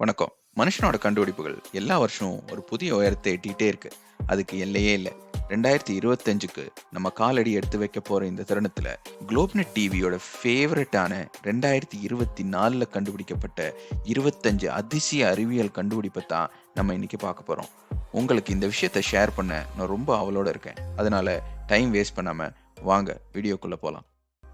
வணக்கம். மனுஷனோட கண்டுபிடிப்புகள் எல்லா வருஷமும் ஒரு புதிய உயரத்தை எட்டிகிட்டே இருக்கு. அதுக்கு எல்லையே இல்லை. ரெண்டாயிரத்தி இருபத்தஞ்சுக்கு நம்ம காலடி எடுத்து வைக்க போற இந்த தருணத்துல குளோப்னெட் டிவியோட ஃபேவரட்டான ரெண்டாயிரத்தி இருபத்தி நாலுல கண்டுபிடிக்கப்பட்ட இருபத்தஞ்சு அதிசய அறிவியல் கண்டுபிடிப்பை தான் நம்ம இன்னைக்கு பார்க்க போறோம். உங்களுக்கு இந்த விஷயத்த ஷேர் பண்ண நான் ரொம்ப அவளோட இருக்கேன். அதனால டைம் வேஸ்ட் பண்ணாம வாங்க வீடியோக்குள்ள போலாம்.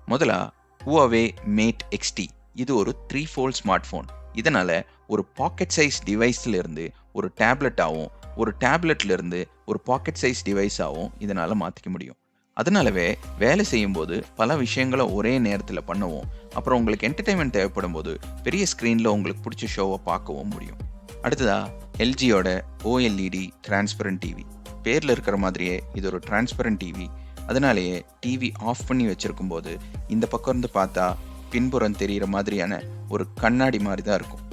முதலா ஹுவாவே மேட் எக்ஸ்டி இது ஒரு த்ரீ ஃபோல்ட் ஸ்மார்ட் ஃபோன் இதனால ஒரு பாக்கெட் சைஸ் டிவைஸ்லேருந்து ஒரு டேப்லெட்டாகவும் ஒரு டேப்லெட்லேருந்து ஒரு பாக்கெட் சைஸ் டிவைஸாகவும் இதனால் மாற்றிக்க முடியும். அதனாலவே வேலை செய்யும்போது பல விஷயங்களை ஒரே நேரத்தில் பண்ணவும். அப்புறம் உங்களுக்கு என்டர்டைன்மெண்ட் தேவைப்படும் போது பெரிய ஸ்க்ரீனில் உங்களுக்கு பிடிச்ச ஷோவை பார்க்கவும் முடியும். அடுத்ததா எல்ஜியோட ஓஎல்இடி டிரான்ஸ்பரண்ட் டிவி பேரில் இருக்கிற மாதிரியே இது ஒரு டிரான்ஸ்பரண்ட் டிவி அதனாலேயே டிவி ஆஃப் பண்ணி வச்சுருக்கும் போது இந்த பக்கம் இருந்து பார்த்தா பின்புறம் தெரிகிற மாதிரியான ஒரு கண்ணாடி மாதிரி தான் இருக்கும்.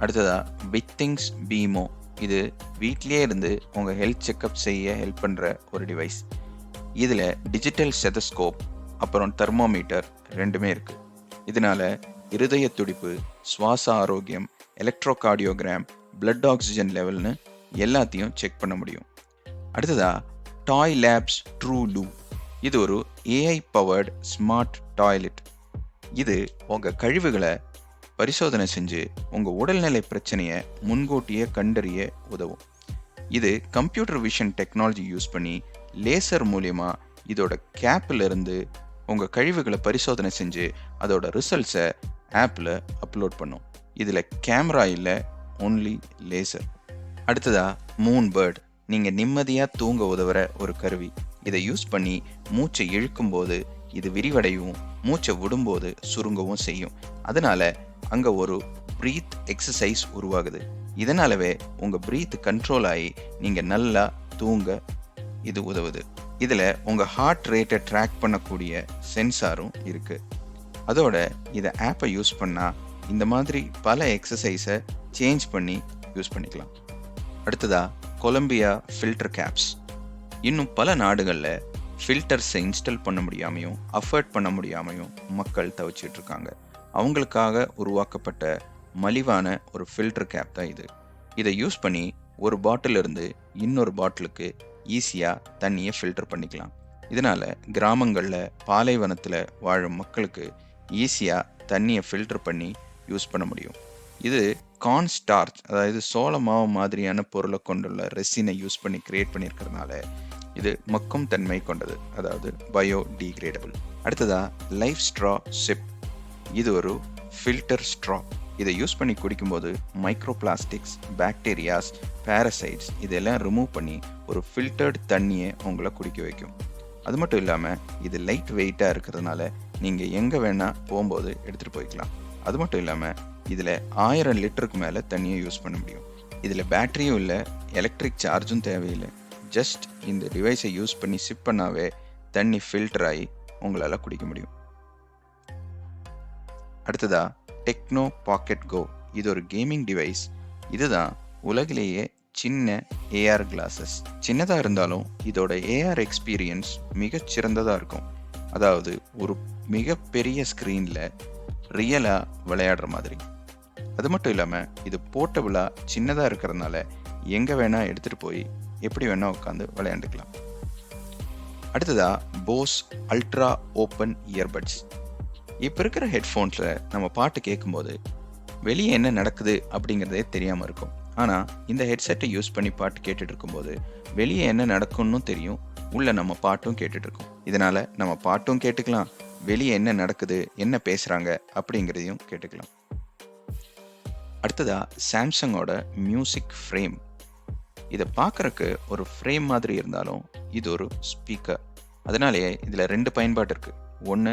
அடுத்ததா பிக் திங்ஸ் பீமோ இது வீட்லேயே இருந்து உங்கள் ஹெல்த் செக்கப் செய்ய ஹெல்ப் பண்ணுற ஒரு டிவைஸ் இதில் டிஜிட்டல் ஸ்டெதஸ்கோப் அப்புறம் தெர்மோமீட்டர் ரெண்டுமே இருக்குது இதனால் இருதய துடிப்பு சுவாச ஆரோக்கியம் எலக்ட்ரோகார்டியோகிராம் பிளட் ஆக்சிஜன் லெவல்னு எல்லாத்தையும் செக் பண்ண முடியும். அடுத்ததா டாய் லேப்ஸ் ட்ரூ லூ இது ஒரு ஏஐ பவர்டு ஸ்மார்ட் டாய்லெட் இது உங்கள் கழிவுகளை பரிசோதனை செஞ்சு உங்கள் உடல்நிலை பிரச்சனையை முன்கூட்டியே கண்டறிய உதவும். இது கம்ப்யூட்டர் விஷன் டெக்னாலஜி யூஸ் பண்ணி லேசர் மூலயமா இதோட கேப்பில் இருந்து உங்கள் கழிவுகளை பரிசோதனை செஞ்சு அதோட ரிசல்ட்ஸை ஆப்பில் அப்லோட் பண்ணும். இதில் கேமரா இல்லை ஒன்லி லேசர் அடுத்ததா மூன் பேர்ட் நீங்கள் நிம்மதியாக தூங்க உதவுற ஒரு கருவி. இதை யூஸ் பண்ணி மூச்சை இழுக்கும்போது இது விரிவடையும் மூச்சை விடும்போது சுருங்கவும் செய்யும். அதனால அங்கே ஒரு ப்ரீத் எக்ஸசைஸ் உருவாகுது. இதனாலவே உங்கள் ப்ரீத் கண்ட்ரோல் ஆகி நீங்கள் நல்லா தூங்க இது உதவுது. இதில் உங்கள் ஹார்ட் ரேட்டை ட்ராக் பண்ணக்கூடிய சென்சாரும் இருக்குது அதோட இதை ஆப்பை யூஸ் பண்ணால் இந்த மாதிரி பல எக்ஸசைஸை சேஞ்ச் பண்ணி யூஸ் பண்ணிக்கலாம். அடுத்ததாக கொலம்பியா ஃபில்டர் கேப்ஸ் இன்னும் பல நாடுகளில் ஃபில்டர்ஸை இன்ஸ்டால் பண்ண முடியாமையும் அஃபோர்ட் பண்ண முடியாமையும் மக்கள் தவிச்சிட்டு இருக்காங்க. அவங்களுக்காக உருவாக்கப்பட்ட மலிவான ஒரு ஃபில்டர் கேப் தான் இது. இதை யூஸ் பண்ணி ஒரு பாட்டிலிருந்து இன்னொரு பாட்டிலுக்கு ஈஸியாக தண்ணியை ஃபில்டர் பண்ணிக்கலாம். இதனால் கிராமங்களில் பாலைவனத்தில் வாழும் மக்களுக்கு ஈஸியாக தண்ணியை ஃபில்டர் பண்ணி யூஸ் பண்ண முடியும். இது கார்ன் ஸ்டார்ச் அதாவது சோள மாவு மாதிரியான பொருளை கொண்டுள்ள ரெசினை யூஸ் பண்ணி கிரியேட் பண்ணியிருக்கிறதுனால இது மக்கும் தன்மை கொண்டது. அதாவது பயோ டீக்ரேடபிள் அடுத்ததாக லைஃப் ஸ்ட்ரா சிப் இது ஒரு ஃபில்டர் ஸ்ட்ரா இதை யூஸ் பண்ணி குடிக்கும்போது மைக்ரோ பிளாஸ்டிக்ஸ் பாக்டீரியாஸ் பேரசைட்ஸ் இதெல்லாம் ரிமூவ் பண்ணி ஒரு ஃபில்டர்டு தண்ணியை உங்களை குடிக்க வைக்கும். அது மட்டும் இல்லாமல் இது லைட் வெயிட்டாக இருக்கிறதுனால நீங்கள் எங்கே வேணால் போகும்போது எடுத்துகிட்டு போய்க்கலாம். அது மட்டும் இல்லாமல் இதில் ஆயிரம் லிட்டருக்கு மேலே தண்ணியை யூஸ் பண்ண முடியும். இதில் பேட்டரியும் இல்லை எலக்ட்ரிக் சார்ஜும் தேவையில்லை. ஜஸ்ட் இந்த டிவைஸை யூஸ் பண்ணி சிப் பண்ணாவே தண்ணி ஃபில்டர் ஆகி உங்களால் குடிக்க முடியும். அடுத்ததா டெக்னோ பாக்கெட் கோ இது ஒரு கேமிங் டிவைஸ் இதுதான் உலகிலேயே சின்ன ஏஆர் கிளாஸஸ் சின்னதாக இருந்தாலும் இதோட ஏஆர் எக்ஸ்பீரியன்ஸ் மிகச் சிறந்ததாக இருக்கும். அதாவது ஒரு மிகப்பெரிய ஸ்க்ரீனில் ரியலாக விளையாடுற மாதிரி. அது மட்டும் இல்லாமல் இது போர்ட்டபுளாக சின்னதாக இருக்கிறதுனால எங்கே வேணால் எடுத்துகிட்டு போய் எப்படி வேணால் உட்காந்து விளையாண்டுக்கலாம். அடுத்ததா போஸ் அல்ட்ரா ஓப்பன் இயர்பட்ஸ் இப்போ இருக்கிற ஹெட்ஃபோன்ஸில் நம்ம பாட்டு கேட்கும்போது வெளியே என்ன நடக்குது அப்படிங்கிறதே தெரியாமல் இருக்கும். ஆனால் இந்த ஹெட்செட்டை யூஸ் பண்ணி பாட்டு கேட்டுட்டு இருக்கும்போது வெளியே என்ன நடக்கும்னு தெரியும். உள்ள நம்ம பாட்டும் கேட்டுட்டு இருக்கோம். இதனால நம்ம பாட்டும் கேட்டுக்கலாம். வெளியே என்ன நடக்குது என்ன பேசுகிறாங்க அப்படிங்கிறதையும் கேட்டுக்கலாம். அடுத்ததாக சாம்சங்கோட மியூசிக் ஃப்ரேம் இதை பார்க்குறக்கு ஒரு ஃப்ரேம் மாதிரி இருந்தாலும் இது ஒரு ஸ்பீக்கர் அதனாலேயே இதில் ரெண்டு பயன்பாடு இருக்குது ஒன்று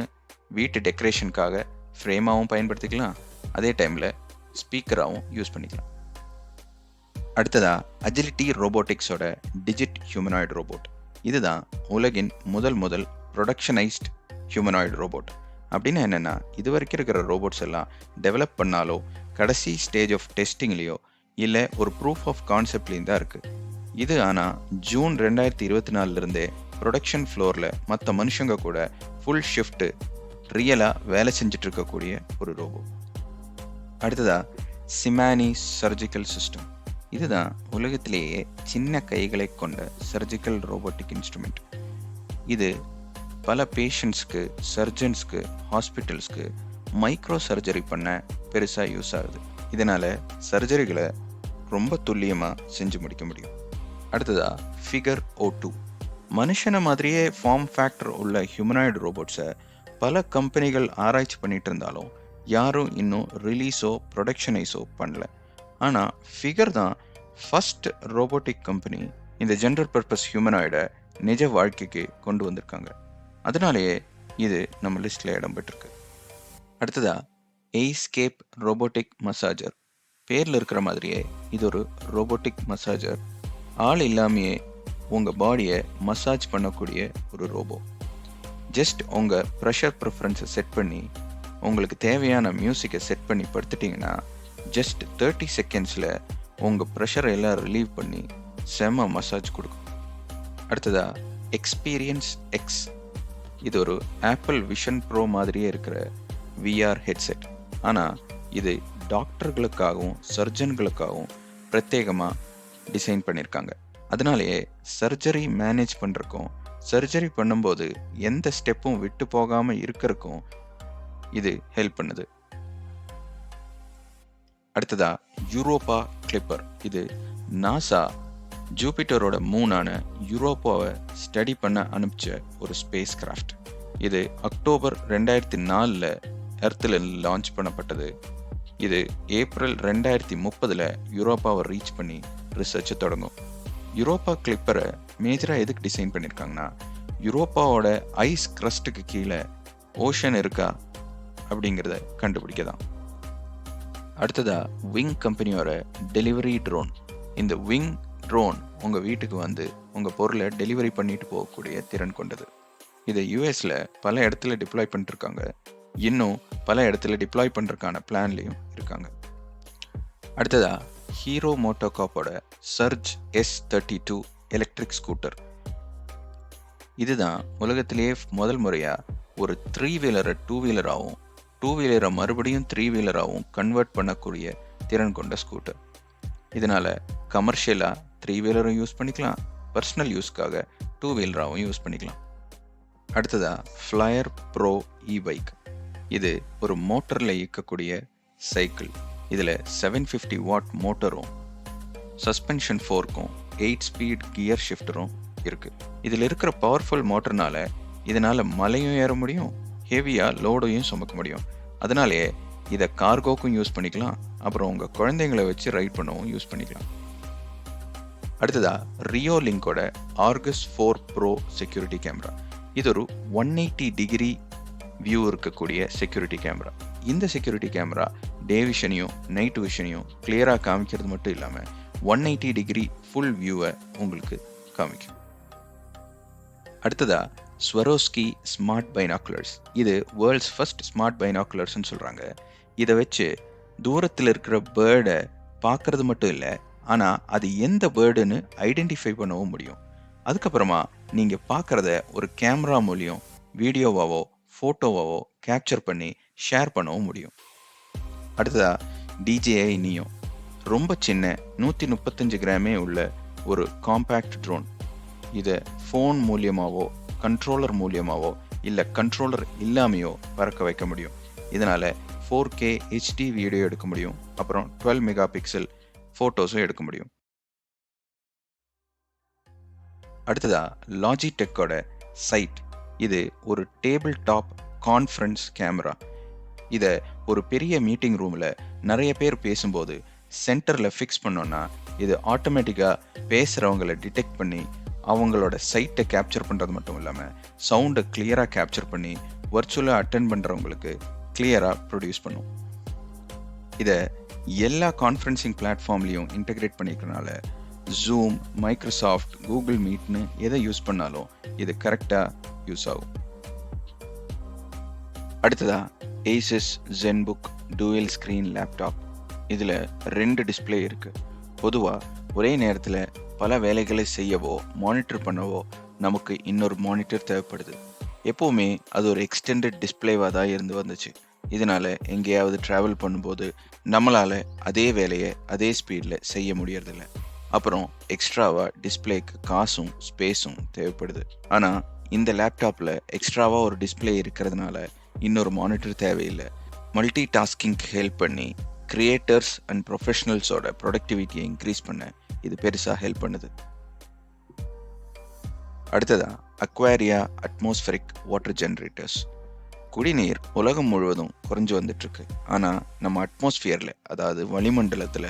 வீட்டு டெக்கரேஷனுக்காக ஃப்ரேமாகவும் பயன்படுத்திக்கலாம். அதே டைமில் ஸ்பீக்கராகவும் யூஸ் பண்ணிக்கலாம். அடுத்ததா அஜிலிட்டி ரோபோட்டிக்ஸோட டிஜிட் ஹியூமனாய்டு ரோபோட் இதுதான் உலகின் முதல் முதல் ப்ரொடக்ஷனைஸ்ட் ஹியூமனாய்டு ரோபோட் அப்படின்னா என்னென்னா இது வரைக்கும் இருக்கிற ரோபோட்ஸ் எல்லாம் டெவலப் பண்ணாலோ கடைசி ஸ்டேஜ் ஆஃப் டெஸ்டிங்லேயோ இல்லை ஒரு ப்ரூஃப் ஆஃப் கான்செப்ட்லேயும் தான் இருக்குது இது ஆனால் ஜூன் ரெண்டாயிரத்தி இருபத்தி நாலுலேருந்தே ப்ரொடக்ஷன் ஃப்ளோரில் மற்ற மனுஷங்க கூட ஃபுல் ஷிஃப்ட்டு ரியலாக வேலை செஞ்சுட்டு இருக்கக்கூடிய ஒரு ரோபோ அடுத்ததா சிமானி சர்ஜிக்கல் சிஸ்டம் இதுதான் உலகத்திலேயே சின்ன கைகளை கொண்ட சர்ஜிக்கல் ரோபோட்டிக் இன்ஸ்ட்ருமெண்ட் இது பல பேஷண்ட்ஸ்க்கு சர்ஜன்ஸ்க்கு ஹாஸ்பிட்டல்ஸ்க்கு மைக்ரோ சர்ஜரி பண்ண பெருசாக யூஸ் ஆகுது. இதனால் சர்ஜரிகளை ரொம்ப துல்லியமாக செஞ்சு முடிக்க முடியும். அடுத்ததா ஃபிகர் ஓ டூ மனுஷனை மாதிரியே ஃபார்ம் ஃபேக்டர் உள்ள ஹியூமனாய்டு ரோபோட்ஸை பல கம்பெனிகள் ஆராய்ச்சி பண்ணிட்டு இருந்தாலும் யாரும் இன்னும் ரிலீஸோ ப்ரொடக்ஷனைஸோ பண்ணல. ஆனால் ஃபிகர் தான் ஃபஸ்ட் ரோபோட்டிக் கம்பெனி இந்த ஜென்ரல் பர்பஸ் ஹியூமனாய்டை நிஜ வாழ்க்கைக்கு கொண்டு வந்திருக்காங்க. அதனாலேயே இது நம்ம லிஸ்ட்டில் இடம் பெற்றிருக்கு அடுத்ததா எய்ஸ்கேப் ரோபோட்டிக் மசாஜர் பேரில் இருக்கிற மாதிரியே இது ஒரு ரோபோட்டிக் மசாஜர் ஆள் இல்லாமையே உங்கள் பாடியை மசாஜ் பண்ணக்கூடிய ஒரு ரோபோ ஜஸ்ட் உங்கள் ப்ரெஷர் ப்ரிஃபரன்ஸை செட் பண்ணி உங்களுக்கு தேவையான மியூசிக்கை செட் பண்ணி படுத்துட்டிங்கன்னா ஜஸ்ட் தேர்ட்டி செகண்ட்ஸில் உங்கள் ப்ரெஷரை எல்லாம் ரிலீவ் பண்ணி செம மசாஜ் கொடுக்கும். அடுத்ததாக எக்ஸ்பீரியன்ஸ் எக்ஸ் இது ஒரு ஆப்பிள் விஷன் ப்ரோ மாதிரியே இருக்கிற விஆர் ஹெட்செட் ஆனால் இது டாக்டர்களுக்காகவும் சர்ஜன்களுக்காகவும் பிரத்யேகமாக டிசைன் பண்ணியிருக்காங்க அதனாலேயே சர்ஜரி மேனேஜ் பண்ணுறக்கும் சர்ஜரி பண்ணும்போது எந்த ஸ்டெப்பும் விட்டு போகாமல் இருக்கிறக்கும் இது ஹெல்ப் பண்ணுது. அடுத்ததா யூரோப்பா கிளிப்பர். இது நாசா ஜூபிட்டரோட மூணான யூரோப்பாவை ஸ்டடி பண்ண அனுப்பிச்ச ஒரு ஸ்பேஸ் கிராஃப்ட். இது அக்டோபர் ரெண்டாயிரத்தி நாலில் எர்த்தில் லான்ச் பண்ணப்பட்டது. இது ஏப்ரல் ரெண்டாயிரத்தி முப்பதில் யூரோப்பாவை ரீச் பண்ணி ரிசர்ச்சை தொடங்கும். யூரோப்பா கிளிப்பரை மேஜராக எதுக்கு டிசைன் பண்ணியிருக்காங்கன்னா யூரோப்பாவோட ஐஸ் கிரஸ்ட்டுக்கு கீழே ஓஷன் இருக்கா அப்படிங்கிறத கண்டுபிடிக்க தான் அடுத்ததா விங் கம்பெனியோட டெலிவரி ட்ரோன் இந்த விங் ட்ரோன் உங்கள் வீட்டுக்கு வந்து உங்கள் பொருளை டெலிவரி பண்ணிட்டு போகக்கூடிய திறன் கொண்டது. இதை யூஎஸில் பல இடத்துல டிப்ளாய் பண்ணிட்டுருக்காங்க இன்னும் பல இடத்துல டிப்ளாய் பண்ணுறதுக்கான பிளான்லேயும் இருக்காங்க. அடுத்ததாக hero மோட்டோகாப்போட surge S thirty two electric scooter இதுதான் உலகத்திலேயே முதல் முறையாக ஒரு த்ரீ வீலரை டூ வீலராகவும் டூ வீலரை மறுபடியும் த்ரீ வீலராகவும் கன்வெர்ட் பண்ணக்கூடிய திறன் கொண்ட ஸ்கூட்டர் இதனால் கமர்ஷியலாக த்ரீ வீலரும் யூஸ் பண்ணிக்கலாம் பர்சனல் யூஸ்க்காக டூ வீலராகவும் யூஸ் பண்ணிக்கலாம். அடுத்ததாக ஃப்ளையர் ப்ரோ இ பைக் இது ஒரு மோட்டரில் இயக்கக்கூடிய சைக்கிள் இதில் செவன் ஃபிஃப்டி வாட் மோட்டரும் சஸ்பென்ஷன் ஃபோர்க்கும் எயிட் ஸ்பீட் கியர் ஷிஃப்டரும் இருக்குது இதில் இருக்கிற பவர்ஃபுல் மோட்டர்னால இதனால் மலையும் ஏற முடியும் ஹெவியாக லோடையும் சுமக்க முடியும். அதனாலேயே இதை கார்கோக்கும் யூஸ் பண்ணிக்கலாம் அப்புறம் உங்கள் குழந்தைங்களை வச்சு ரைட் பண்ணவும் யூஸ் பண்ணிக்கலாம். அடுத்ததாக ரியோ லிங்கோட Argus four pro security camera இது ஒரு ஒன் எயிட்டி டிகிரி வியூ இருக்கக்கூடிய செக்யூரிட்டி கேமரா இந்த செக்யூரிட்டி கேமரா டே விஷனையும் நைட் விஷனையும் கிளியராக காமிக்கிறது மட்டும் இல்லாமல் ஒன் எயிட்டி டிகிரி ஃபுல் வியூவை உங்களுக்கு காமிக்கும். அடுத்ததா ஸ்வரோஸ்கி ஸ்மார்ட் பைனாக்குலர்ஸ் இது வேர்ல்ட்ஸ் ஃபர்ஸ்ட் ஸ்மார்ட் பைனாக்குலர்ஸ்னு சொல்கிறாங்க இதை வச்சு தூரத்தில் இருக்கிற பேர்டை பார்க்கறது மட்டும் இல்லை ஆனால் அது எந்த பேர்டுன்னு ஐடென்டிஃபை பண்ணவும் முடியும். அதுக்கப்புறமா நீங்கள் பார்க்குறத ஒரு கேமரா மூலியம் வீடியோவாவோ ஃபோட்டோவாவோ கேப்சர் பண்ணி ஷேர் பண்ணவும் முடியும். அடுத்ததா டிஜேஐ நியோ ரொம்ப சின்ன நூற்றி முப்பத்தஞ்சு கிராமே உள்ள ஒரு காம்பேக்ட் ட்ரோன் இதை ஃபோன் மூலியமாகவோ கண்ட்ரோலர் மூலியமாகவோ இல்லை கண்ட்ரோலர் இல்லாமையோ பறக்க வைக்க முடியும். இதனால் ஃபோர் கே ஹெச்டி வீடியோ எடுக்க முடியும். அப்புறம் டுவெல் மெகா பிக்சல் ஃபோட்டோஸும் எடுக்க முடியும். அடுத்ததா லாஜிடெக்கோட சைட் இது ஒரு டேபிள் டாப் கான்ஃபரன்ஸ் கேமரா இதை ஒரு பெரிய மீட்டிங் ரூமில் நிறைய பேர் பேசும்போது சென்டரில் ஃபிக்ஸ் பண்ணோன்னா இது ஆட்டோமேட்டிக்காக பேசுகிறவங்களை டிடெக்ட் பண்ணி அவங்களோட சைட்டை கேப்சர் பண்ணுறது மட்டும் இல்லாமல் சவுண்டை கிளியராக கேப்சர் பண்ணி வர்ச்சுவலாக அட்டன் பண்ணுறவங்களுக்கு கிளியராக ப்ரொடியூஸ் பண்ணும். இதை எல்லா கான்ஃபரன்சிங் பிளாட்ஃபார்ம்லேயும் இன்டகிரேட் பண்ணிக்கிறனால ஜூம் மைக்ரோசாஃப்ட் கூகுள் மீட்னு எதை யூஸ் பண்ணாலும் இது கரெக்டாக யூஸ் ஆகும். அடுத்ததாக Asus Zenbook dual screen laptop இதில் ரெண்டு டிஸ்பிளே இருக்குது பொதுவாக ஒரே நேரத்தில் பல வேலைகளை செய்யவோ மானிட்டர் பண்ணவோ நமக்கு இன்னொரு மானிட்டர் தேவைப்படுது. எப்போவுமே அது ஒரு எக்ஸ்டெண்டட் டிஸ்பிளேவாக தான் இருந்து வந்துச்சு. இதனால் எங்கேயாவது ட்ராவல் பண்ணும்போது நம்மளால் அதே வேலையை அதே ஸ்பீடில் செய்ய முடியறதில்ல. அப்புறம் எக்ஸ்ட்ராவாக டிஸ்பிளேக்கு காசும் ஸ்பேஸும் தேவைப்படுது. ஆனால் இந்த லேப்டாப்பில் எக்ஸ்ட்ராவாக ஒரு டிஸ்பிளே இருக்கிறதுனால இன்னொரு மானிட்டர் தேவையில்லை. மல்டி டாஸ்கிங்க்கு ஹெல்ப் பண்ணி கிரியேட்டர்ஸ் அண்ட் ப்ரொஃபஷனல்ஸோட ப்ரொடக்டிவிட்டியை இன்க்ரீஸ் பண்ண இது பெருசாக ஹெல்ப் பண்ணுது. அடுத்ததாக அக்வாரியா அட்மாஸ்பரிக் வாட்டர் ஜென்ரேட்டர்ஸ் குடிநீர் உலகம் முழுவதும் குறைஞ்சு வந்துட்டுருக்கு. ஆனால் நம்ம அட்மாஸ்ஃபியரில் அதாவது வளிமண்டலத்தில்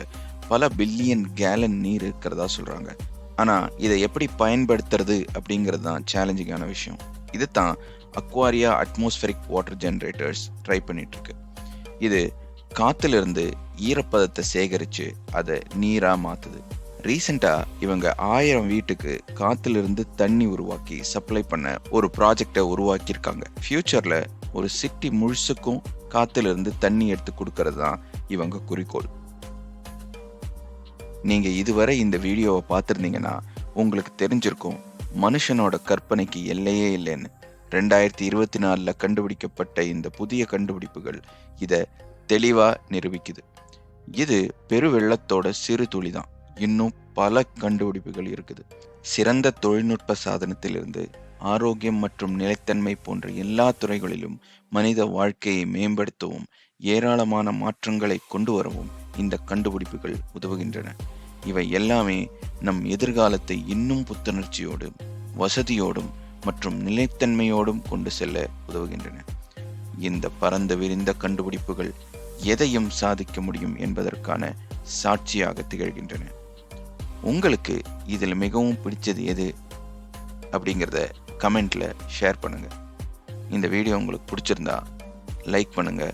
பல பில்லியன் கேலன் நீர் இருக்கிறதா சொல்கிறாங்க ஆனால் இதை எப்படி பயன்படுத்துறது அப்படிங்கிறது தான் சேலஞ்சிங்கான விஷயம். இது தான் Aquaria atmospheric water generators try பண்ணிட்டுருக்கு. இது காற்றுலேருந்து ஈரப்பதத்தை சேகரித்து அதை நீராக மாற்றுது ரீசெண்டாக இவங்க ஆயிரம் வீட்டுக்கு காற்றுலேருந்து தண்ணி உருவாக்கி சப்ளை பண்ண ஒரு ப்ராஜெக்டை உருவாக்கியிருக்காங்க. ஃப்யூச்சரில் ஒரு சிட்டி முழுசுக்கும் காற்றுலேருந்து தண்ணி எடுத்து கொடுக்கறது தான் இவங்க குறிக்கோள். நீங்கள் இதுவரை இந்த வீடியோவை பார்த்துருந்தீங்கன்னா உங்களுக்கு தெரிஞ்சிருக்கும் மனுஷனோட கற்பனைக்கு எல்லையே இல்லைன்னு. ரெண்டாயிரத்தி இருபத்தி நாலில் கண்டுபிடிக்கப்பட்ட இந்த புதிய கண்டுபிடிப்புகள் இதை தெளிவாக நிரூபிக்குது. இது பெருவெள்ளத்தோட சிறு துளி தான் இன்னும் பல கண்டுபிடிப்புகள் இருக்குது. சிறந்த தொழில்நுட்ப சாதனத்திலிருந்து ஆரோக்கியம் மற்றும் நிலைத்தன்மை போன்ற எல்லா துறைகளிலும் மனித வாழ்க்கையை மேம்படுத்தவும் ஏராளமான மாற்றங்களை கொண்டு வரவும் இந்த கண்டுபிடிப்புகள் உதவுகின்றன. இவை எல்லாமே நம் எதிர்காலத்தை இன்னும் புத்துணர்ச்சியோடும் வசதியோடும் மற்றும் நிலைத்தன்மையோடும் கொண்டு செல்ல உதவுகின்றன. இந்த பரந்த விரிந்த கண்டுபிடிப்புகள் எதையும் சாதிக்க முடியும் என்பதற்கான சாட்சியாக திகழ்கின்றன. உங்களுக்கு இதில் மிகவும் பிடிச்சது எது? அப்படிங்கிறத கமெண்ட்ல ஷேர் பண்ணுங்க. இந்த வீடியோ உங்களுக்கு பிடிச்சிருந்தா லைக் பண்ணுங்கள்